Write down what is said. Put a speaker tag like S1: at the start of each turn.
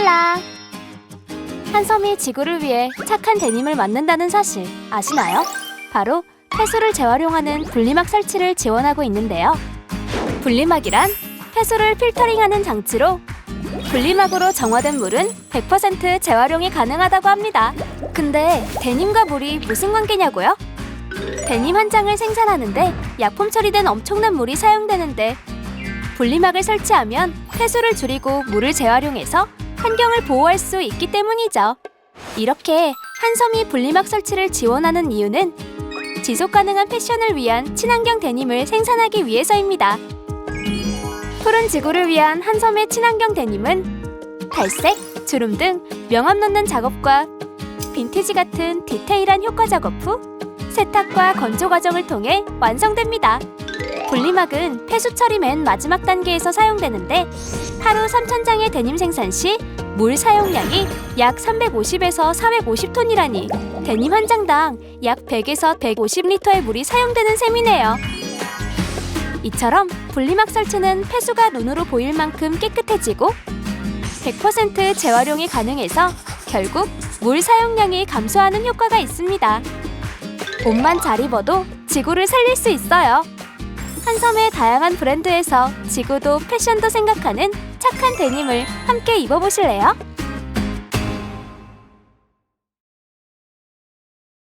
S1: 안녕하십니까. 한섬이 지구를 위해 착한 데님을 만든다는 사실 아시나요? 바로 폐수를 재활용하는 분리막 설치를 지원하고 있는데요. 분리막이란 폐수를 필터링하는 장치로 분리막으로 정화된 물은 100% 재활용이 가능하다고 합니다. 근데 데님과 물이 무슨 관계냐고요? 데님 한 장을 생산하는데 약품 처리된 엄청난 물이 사용되는데 분리막을 설치하면 폐수를 줄이고 물을 재활용해서 환경을 보호할 수 있기 때문이죠. 이렇게 한섬이 분리막 설치를 지원하는 이유는 지속 가능한 패션을 위한 친환경 데님을 생산하기 위해서입니다. 푸른 지구를 위한 한섬의 친환경 데님은 탈색, 주름 등 명암 넣는 작업과 빈티지 같은 디테일한 효과 작업 후 세탁과 건조 과정을 통해 완성됩니다. 분리막은 폐수 처리 맨 마지막 단계에서 사용되는데 하루 3,000장의 데님 생산 시 물 사용량이 약 350에서 450톤이라니 데님 한 장당 약 100에서 150리터의 물이 사용되는 셈이네요. 이처럼 분리막 설치는 폐수가 눈으로 보일 만큼 깨끗해지고 100% 재활용이 가능해서 결국 물 사용량이 감소하는 효과가 있습니다. 옷만 잘 입어도 지구를 살릴 수 있어요. 한섬의 다양한 브랜드에서 지구도 패션도 생각하는 착한 데님을 함께 입어보실래요?